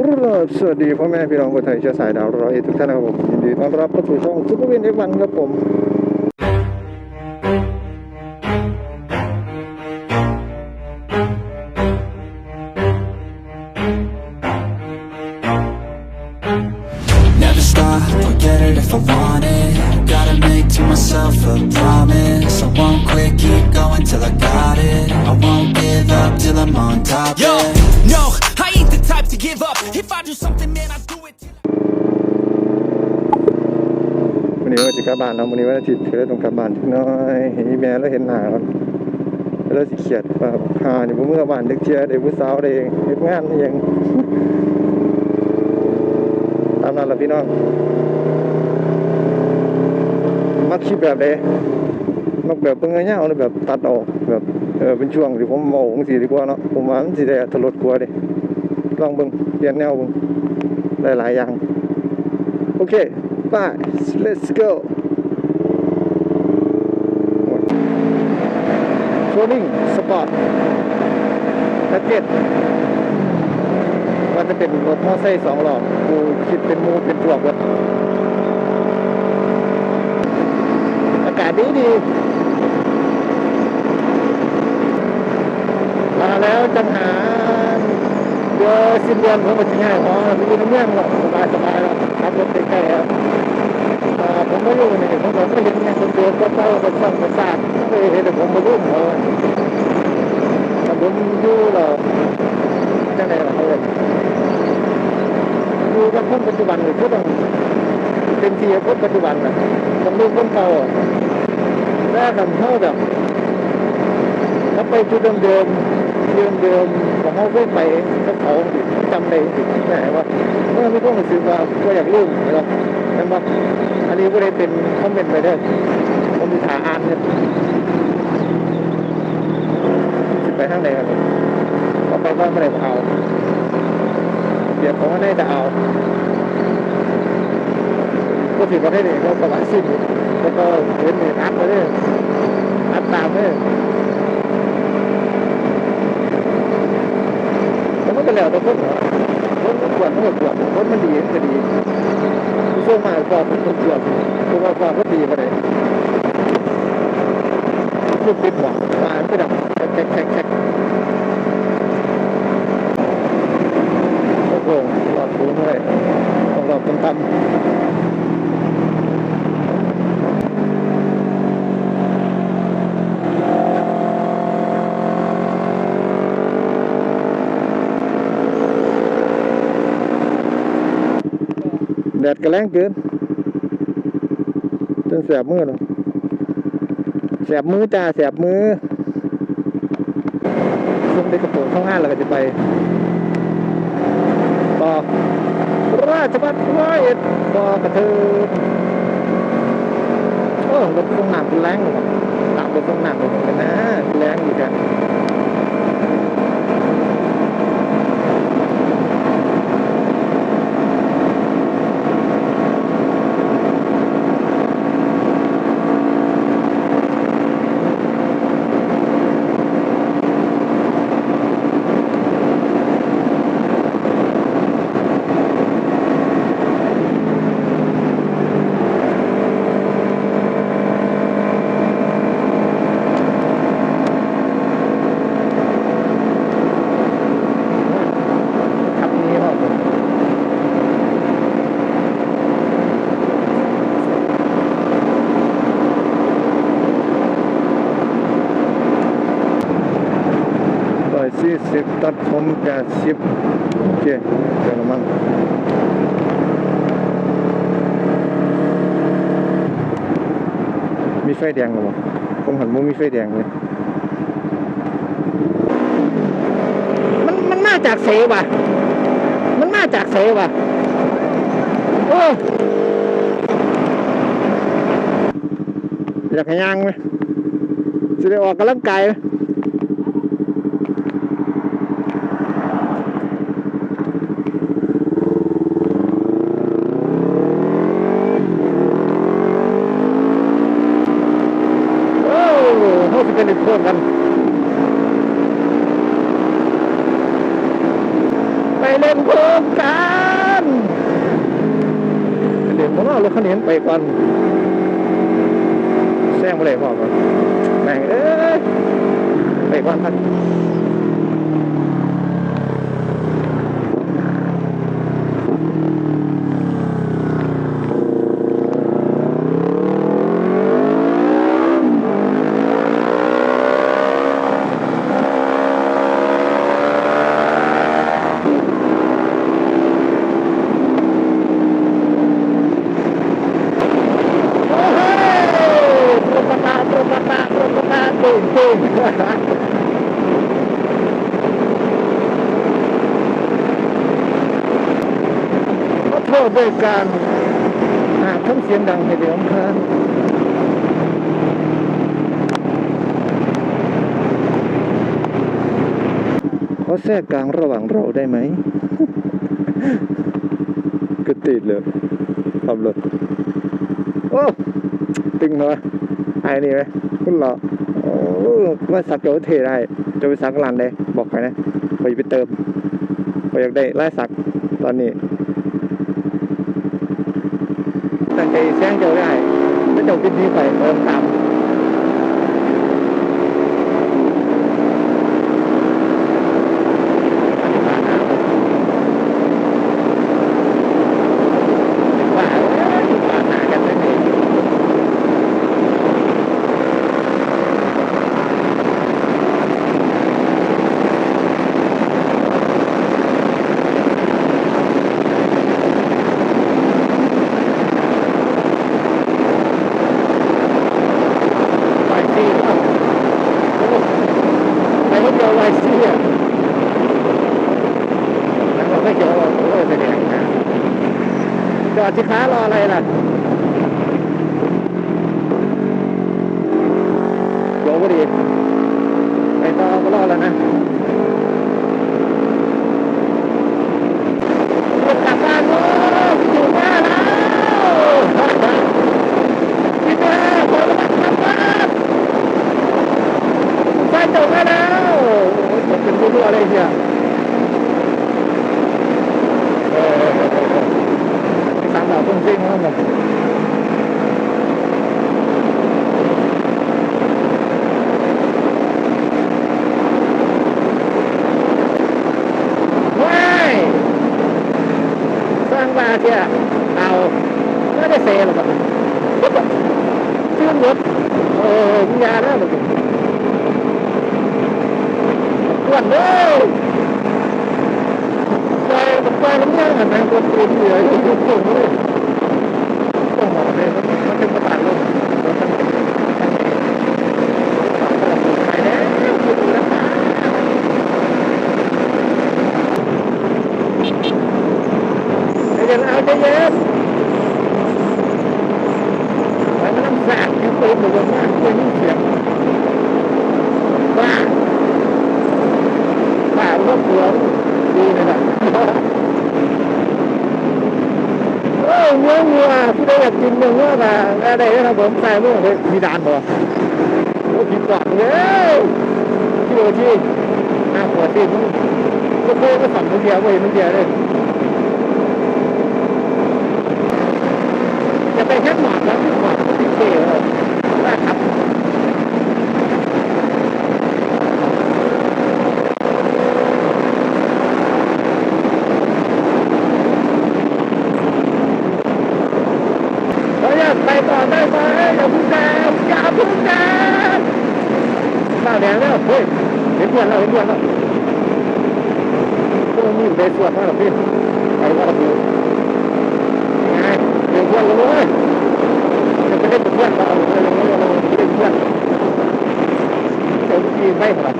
สวัสดีพ่อแม่พี่น้องคนไทยเชื้อสายดาวร้อยเอ็ดทุกท่านนะครับผมยินดีต้อนรับเข้าสู่ช่องซุปเปอร์วินเอฟวันครับผม give up If I do something, man, I do it till I... วันนี้ว่าจะกลับบ้านเนาะวันนี้วันอาทิตย์เธอต้องกลับบ้านจักหน้อยเห็นแม่แล้วเห็นหน้ากันแล้วสิเขียดว่าหาเนี่บ่เมื่อบ้านเด็กเชียร์เด็กผู้สาวเด็กเฮ็ดงานอหยังตามนั้นละพี่น้องมักคลิปแบบใดมักแบบเบิ่งเงาๆหรือแบบตัดออกแบบเออเป็นช่วงที่ผมเว้าจังซี่ดีกว่าเนาะผมว่ามันสิได้อรรถรสกว่าเด้ ลองเบิ่งเปลี่ยนแนวเบิ่งหลายๆอย่าง โอเคไป let's go โชนิ่งสปอร์ตแพ็กเกจว่าจะเป็นรถมอไซค์สองหลอกกูคิดเป็นมูเป็นพวกรถอากาศดีดีมาแล้วจังหา เดือนสิ้นเดือนผมก็จะง่ายพอมีน้ำเงี้ยงหรอกสบายสบายแล้วขับรถใกล้ๆแล้วอ่าผมไม่รู้นี่ผมก็ไม่เห็นเนี่ยคนเดินก็เต้าคนสั่งคนสาดไม่เห็นแต่ผมมารุ่มเขาแต่ผมอยู่หรอจังไหนล่ะเขาเลยอยู่กับคนปัจจุบันเลยก็ต้องเป็นทีกับคนปัจจุบันนะต้องรู้คนเก่าแรกกันเท่าแบบถ้าไปจุดเดิมๆ เดิมๆของเขาเพิ่ไปก็เขาจำได้แหมว่าเมื่อไม่ต้องรู้สึกว่าก็อยากลืมนะครับนั่นว่าอันนี้ก็ได้เป็นคอมเมนต์ไปได้ผมมีถาอ่านเนี่ยสิไปทางไหนกันก็ไปว่าเมื่อไหร่ก็เอาเดี๋ยวผมว่าได้จะเอาก็ถือว่าได้เนี่ยก็ประมาณสิบแล้วก็เห็นเนี่ยอัดไปเลยอัดตามเลย ผมก็ แล้วแต่คนเหรอคนมันควรมันก็ควรคนมันดีมันก็ดีผู้ช่งมาก็เป็นคนควรผู้ว่าความก็ดีไปเลยลูกปิดหวังมาไม่ดับแท็กแท็กแท็กโอ้โหหลอดหูเลยต้องหลอดเป็นตัน แดดก็แรงเกินจนแสบมือเลยแสบมือจ้าแสบมือซุ่มได้กระโปรงข้างห้าแล้วก็จะไป ต่อ ราชบัตร้อยเอ็ดต่อกระเทินโอ้รถตรงหนักแรงเลยว่ะตามรถตรงหนักเลยกันนะแรงอยู่กัน ขับนี้ครับร้อยสี่สิบตั ดผมแปดสิบโอเคเดี๋ยวมันมีไฟแดงหรือเปล่าผมหันมุมมีไฟแดงเลย มันมันมาจากเสวะมันมาจากเสวะโอ้อยากให้ย่างไหมจะได้ออกกำลังกายไหมโอ้เขาจะเป็นอีกคนกัน ไปเล่นโครงการเล่นบ่เนาะรถคันเห็นไปก่อนแซงไปเลยพ่อก่อนแม่งเอ้ยไปก่อนพัน โอ้โหปรปตาปรปตาปร ปตาตุ้มตุ้มขอโทษด้วยการหาทั้งเสียงดังในเดี๋ยวคานขอแทรกกลางระหว่างเราได้ไหมก็ติดเลยขับรถโอ้ ตึงเนาะ ไอ้นี่ไหมคุณเหรอว่าสักเดี๋ยวเทได้จะไปสักลานเลยบอกไปนะไปไปเติมไปอยากได้ไล่สักตอนนี้ตั้งใจแซงเจ้าได้ถ้าเจ้าคิดนี้ไปเติมตามว่าเอ้ยว่าหากันไม่ได้ วายซีครับไปรถ เดียววายซีอะแล้วเราก็เจอว่าโอ้ยเป็นยังนะจอดสิค้ารออะไรล่ะโยกพอดีไปต่อก็รอแล้วนะกลับบ้านโอ้ยอยู่บ้านแล้วพี่แม่ผมกลับบ้าน ไฟจบแล้วโอ้ยมันเป็นรั่วๆอะไรเนี่ยเออสามดาวต้นซิ่งแล้วมันว้ายสร้างมาเที่ยเอาไม่ได้เซหรอกครับชื่อรถเออวิญญาณแล้วมัน อ้วนเลยไปไปน้ำเงี้ยหันไปคนตัวเหนื่อยทุกคนเลยต้องหมอเลยมันเป็นประสาทลมแล้วมันไปแล้วคุณดูนะคะใจเย็นเอาใจเย็นไปมันน้ำสาดยังตื่นอยู่บนบ้านยังมีเสียงบ้า ป่าก็เปลืองดีเลยนะโอ้ย เนื้อวัวที่ได้อยากกินเนื้อวัวมาอะไรนะครับผมใส่เมื่อไหร่มีดานบ่โอ้ผิดหวังเลยที่โอที่หน้าหัวที่มันก็โค้งก็สั่งมันเดียวเห็นมันเดียวเลยจะไปแค่หมอดแล้วที่หมอดก็ติดเกลียวนะครับ เราอยากไปต่อได้ไหมอย่าพึ่งแดงอย่าพึ่งแดงหน้าแดงแล้วเฮ้ย เห็นเพื่อนแล้วเห็นเพื่อนแล้วพวกนี้อยู่ในส่วนมากหรอพี่ไปว่าเราดูไงเห็นเพื่อนแล้วเว้ยจะไปเล่นกับเพื่อนเราเราเราเราเล่นเพื่อนเดี๋ยวพี่ไม่หรอก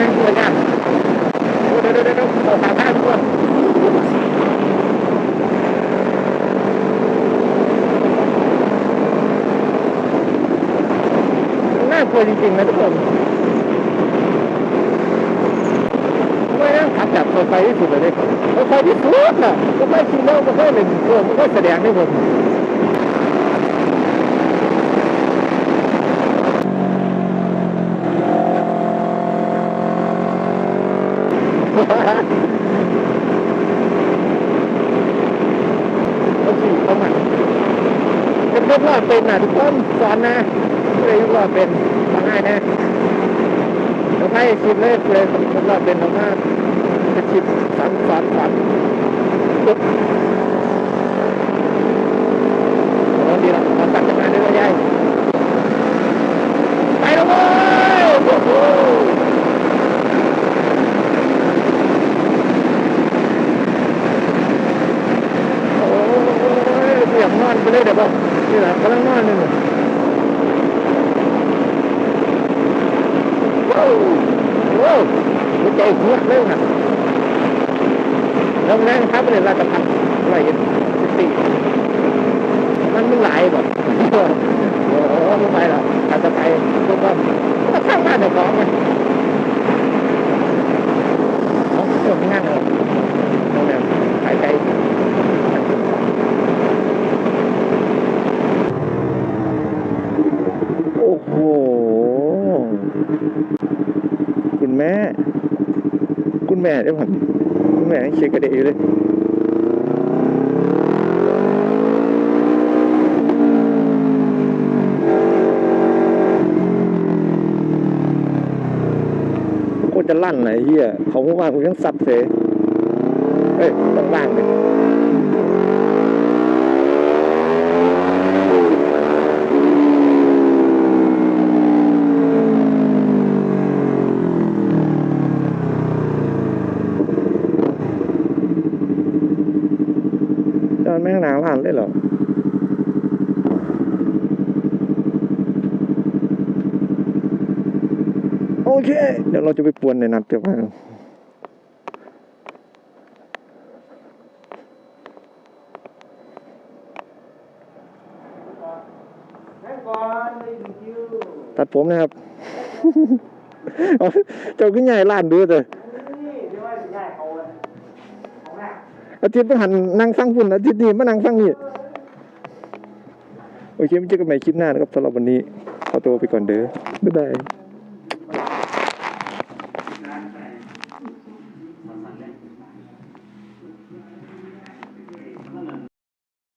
นั่นคือนะเดี๋ยวเดี๋ยวเดี๋ยวบอกสามห้าทุกคนน่ากลัวจริงๆนะทุกคนไม่นั่งขับจับตัวไปที่สุดเลยตัวไปที่สุดน่ะก็ไม่ซีโร่ก็ไม่เล่นตัวก็แสดงเด้หมด เป็นนะทุกคนสอนนะไม่ได้ยกล้อเป็นมาง่ายนะเราให้ชิมเลยเลยยกล้อเป็นของมาจะชิมสอนสอนสอนปึ๊บโอ้ดีละมาสั่งกันมาเรื่อยไปแล้วเว้ยโอ้โหอยเสียงนอนไปเลยเดี๋ยวบอก นี่แหละกำลังนอนนี่นะว้าวว้าวหัวใจเสียเร็วนะลงแรงครับเลยราชพัฒน์อะไรกันสิบสี่มันไม่ไหลายบอกโอ้โหไม่ไปหรอกอาจจะไปทุกวันก็ข้างบ้านเดี๋ยวของไงเอาเรื่องงานเหรอโรงแรมขายไก่ โอ้โห คุณแม่ คุณแม่เดี๋ยวก่อนคุณแม่เช็คกระเดะอยู่เลยโคตรจะลั่นไหนเฮียเขาพูดว่าผมยังสับเสเอ้ยต้องล่างเลย อนแม่งหนาผ่านเลยเหรอโอเค เดี๋ยวเราจะไปปวนในนัดเดี๋ยวมาตัดผมนะครับเอาเจ้าขึ้นใหญ่ล้านดูเถอะ อาทิตย์ต้องหันนั่งฟังฝุ่นอาทิตย์นี้มานั่งฟังนี่โอเคมันเจอกันใหม่คลิปหน้านะครับสำหรับวันนี้ขอตัวไปก่อนเด้อบ๊ายบาย